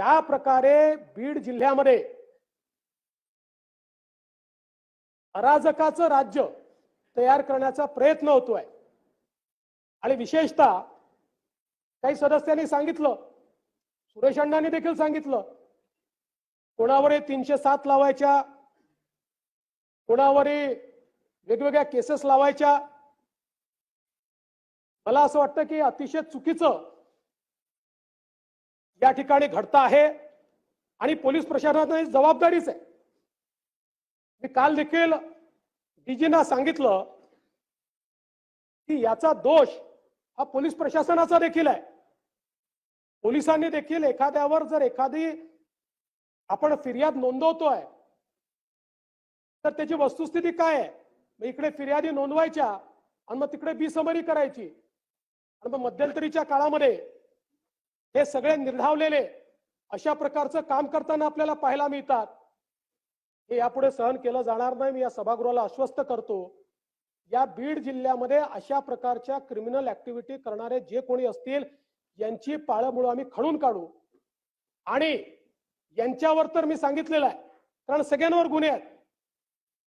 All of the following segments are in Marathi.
त्या प्रकारे बीड जिल्ह्यामध्ये अराजकाचं राज्य तयार करण्याचा प्रयत्न होतोय. आणि विशेषतः काही सदस्यांनी सांगितलं सुरेश अण्णांनी देखील सांगितलं कोणावर तीनशे सात लावायच्या कोणावर वेगवेगळ्या केसेस लावायच्या मला असं वाटतं की अतिशय चुकीचं या ठिकाणी घडतं आहे आणि पोलीस प्रशासनाची जबाबदारीच आहे. मी काल देखील डीजीना सांगितलं की याचा दोष हा पोलीस प्रशासनाचा देखील आहे. पोलिसांनी देखील एखाद्यावर जर एखादी आपण फिर्याद नोंदवतोय तर त्याची वस्तुस्थिती काय आहे? मग इकडे फिर्यादी नोंदवायच्या आणि मग तिकडे बिसमरी करायची. आणि मग मध्यंतरीच्या काळामध्ये हे सगळे निर्धावलेले अशा प्रकारचं काम करताना आपल्याला पाहायला मिळतात. हे यापुढे सहन केलं जाणार नाही. मी या सभागृहाला आश्वस्त करतो. या बीड जिल्ह्यामध्ये अशा प्रकारच्या क्रिमिनल ऍक्टिव्हिटी करणारे जे कोणी असतील यांची पाळमुळं आम्ही खणून काढू. आणि यांच्यावर तर मी सांगितलेलं आहे. कारण सगळ्यांवर गुन्हे आहेत.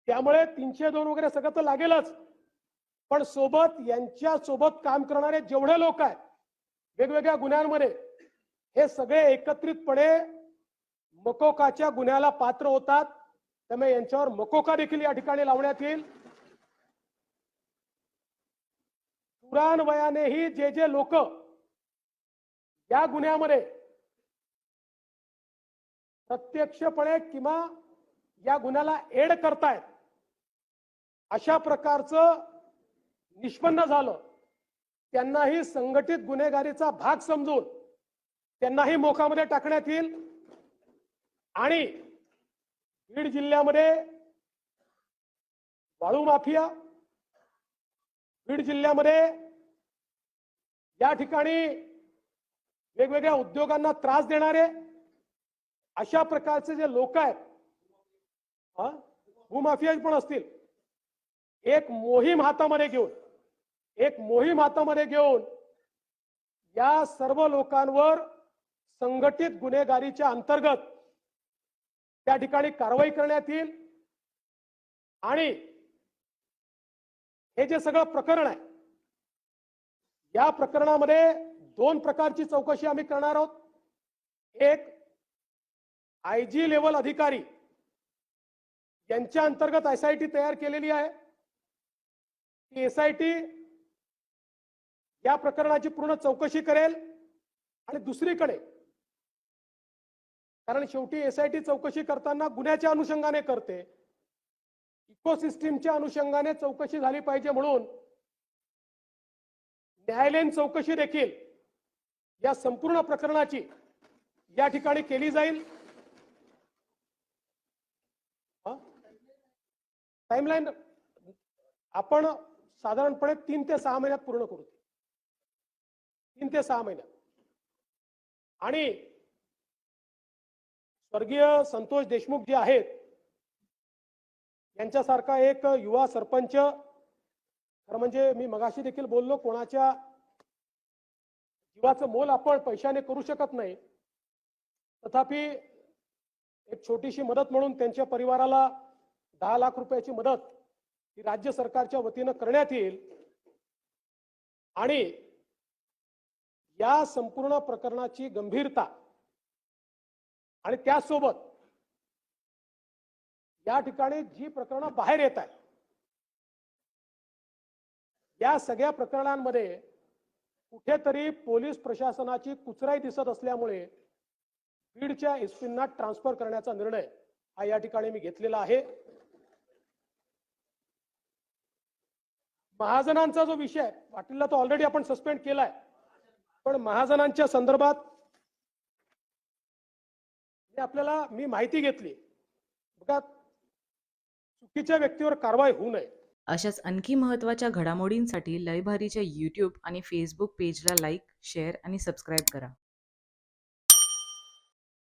त्यामुळे तीनशे दोन वगैरे सगळं तर लागेलच. पण सोबत यांच्या सोबत काम करणारे जेवढे लोक आहेत वेगवेगळ्या गुन्ह्यांमध्ये हे सगळे एकत्रितपणे मकोकाच्या गुन्ह्याला पात्र होतात. त्यामुळे यांच्यावर मकोका देखील या ठिकाणी लावण्यात येईल. पुराण वयानेही जे जे लोक या गुन्ह्यामध्ये प्रत्यक्षपणे किंवा या गुन्ह्याला एड करतायत अशा प्रकारचं निष्पन्न झालं. त्यांनाही संघटित गुन्हेगारीचा भाग समजून त्यांनाही मोखामध्ये टाकण्यात येईल आणि बीड जिल्ह्यामध्ये वाळू माफिया बीड जिल्ह्यामध्ये या ठिकाणी वेगवेगळ्या उद्योगांना त्रास देणारे अशा प्रकारचे जे लोक आहेत हा? भूमाफिया पण असतील एक मोहीम हातामध्ये घेऊन एक मोहीम हातामध्ये घेऊन या सर्व लोकांवर संघटित गुन्हेगारीच्या अंतर्गत त्या ठिकाणी कारवाई करण्यात येईल. आणि हे जे सगळं प्रकरण आहे या प्रकरणामध्ये दोन प्रकारची चौकशी आम्ही करणार आहोत. एक आय जी लेवल अधिकारी यांच्या अंतर्गत एस आय टी तयार केलेली आहे. ती एस आय टी या प्रकरणाची पूर्ण चौकशी करेल. आणि दुसरीकडे कारण शेवटी एस आय टी चौकशी करताना गुन्ह्याच्या अनुषंगाने करते. इकोसिस्टीमच्या अनुषंगाने चौकशी झाली पाहिजे म्हणून न्यायालयीन चौकशी देखील या संपूर्ण प्रकरणाची या ठिकाणी केली जाईल. टाइमलाईन आपण साधारणपणे तीन ते सहा महिन्यात पूर्ण करू. तीन ते सहा महिन्यात. आणि स्वर्गीय संतोष देशमुख जे आहेत यांच्यासारखा एक युवा सरपंच खरं म्हणजे मी मगाशी देखील बोललो कोणाच्या जीवाचं मोल आपण पैशाने करू शकत नाही. तथापि एक छोटीशी मदत म्हणून त्यांच्या परिवाराला दहा लाख रुपयाची मदत ही राज्य सरकारच्या वतीनं करण्यात येईल. आणि या संपूर्ण प्रकरणाची गंभीरता आणि त्यासोबत या ठिकाणी जी प्रकरणं बाहेर येत आहेत या सगळ्या प्रकरणांमध्ये कुठेतरी पोलीस प्रशासनाची कुचराई दिसत असल्यामुळे बीडच्या एसपींना ट्रान्सफर करण्याचा निर्णय हा या ठिकाणी मी घेतलेला आहे. महाजनांचा जो विषय आहे पाटीलला तो ऑलरेडी आपण सस्पेंड केलाय. पण महाजनांच्या संदर्भात हे आपल्याला मी माहिती घेतली. बघा चुकीच्या व्यक्तीवर कारवाई होऊ नये. अशाच आणखी महत्त्वाच्या घडामोडींसाठी लयभारीच्या यूट्यूब आणि फेसबुक पेजला लाईक शेअर आणि सबस्क्राईब करा.